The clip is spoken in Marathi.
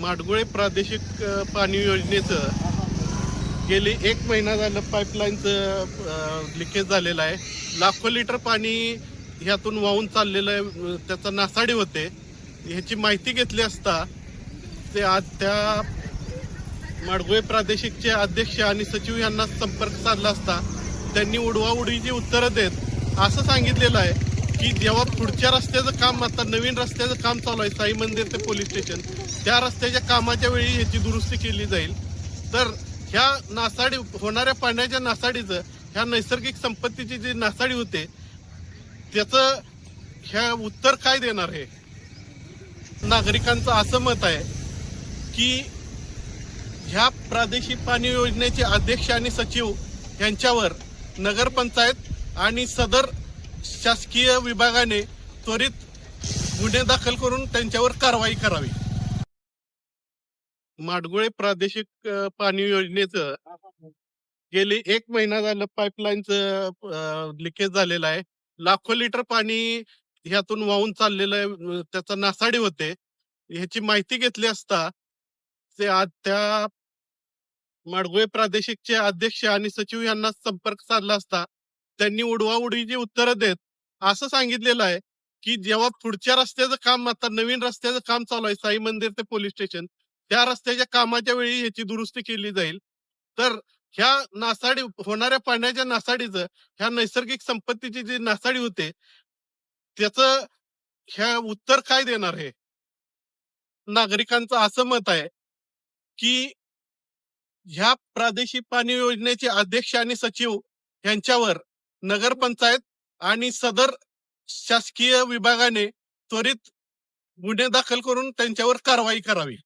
माडगुळे प्रादेशिक पाणी योजनेचं गेली एक महिना झालं पाईपलाईनचं लिकेज झालेलं आहे. लाखो लिटर पाणी ह्यातून वाहून चाललेलं आहे. त्याचा नासाडी होते. ह्याची माहिती घेतली असता ते आज त्या माडगुळे प्रादेशिकचे अध्यक्ष आणि सचिव यांना संपर्क साधला असता त्यांनी उडवाउडीची उत्तरं देत असं सांगितलेलं आहे. की जेव्हा पुढच्या रस्त्याचं काम आता नवीन रस्त्याचं काम चालू आहे साई मंदिर ते पोलीस स्टेशन त्या रस्त्याच्या कामाच्या वेळी ह्याची दुरुस्ती केली जाईल. तर ह्या नासाडी होणाऱ्या पाण्याच्या नासाडीचं ह्या नैसर्गिक संपत्तीची जी नासाडी होते त्याचं ह्या उत्तर काय देणार आहे? नागरिकांचं असं मत आहे की ह्या प्रादेशिक पाणी योजनेचे अध्यक्ष आणि सचिव यांच्यावर नगरपंचायत आणि सदर शासकीय विभागाने त्वरित गुन्हे दाखल करून त्यांच्यावर कारवाई करावी. माडगुळे प्रादेशिक पाणी योजनेचं गेली एक महिना झालं पाईपलाईनचं लिकेज झालेलं आहे. लाखो लिटर पाणी ह्यातून वाहून चाललेलं आहे. त्याचा नासाडी होते. ह्याची माहिती घेतली असता ते आज त्या माडगुळे प्रादेशिकचे अध्यक्ष आणि सचिव यांना संपर्क साधला असता त्यांनी उडवाउडीची उत्तरं देत. असं सांगितलेलं आहे की जेव्हा पुढच्या रस्त्याचं काम आता नवीन रस्त्याचं काम चालू आहे साई मंदिर ते पोलीस स्टेशन त्या रस्त्याच्या कामाच्या वेळी याची दुरुस्ती केली जाईल. तर ह्या नासाडी होणाऱ्या पाण्याच्या नासाडीचं ह्या नैसर्गिक संपत्तीची जी नासाडी होते त्याचं ह्या उत्तर काय देणार हे? नागरिकांचं असं मत आहे की ह्या प्रादेशिक पाणी योजनेचे अध्यक्ष आणि सचिव यांच्यावर नगरपंचायत आणि सदर शासकीय विभागाने त्वरित गुन्हे दाखल करून त्यांच्यावर कारवाई करावी.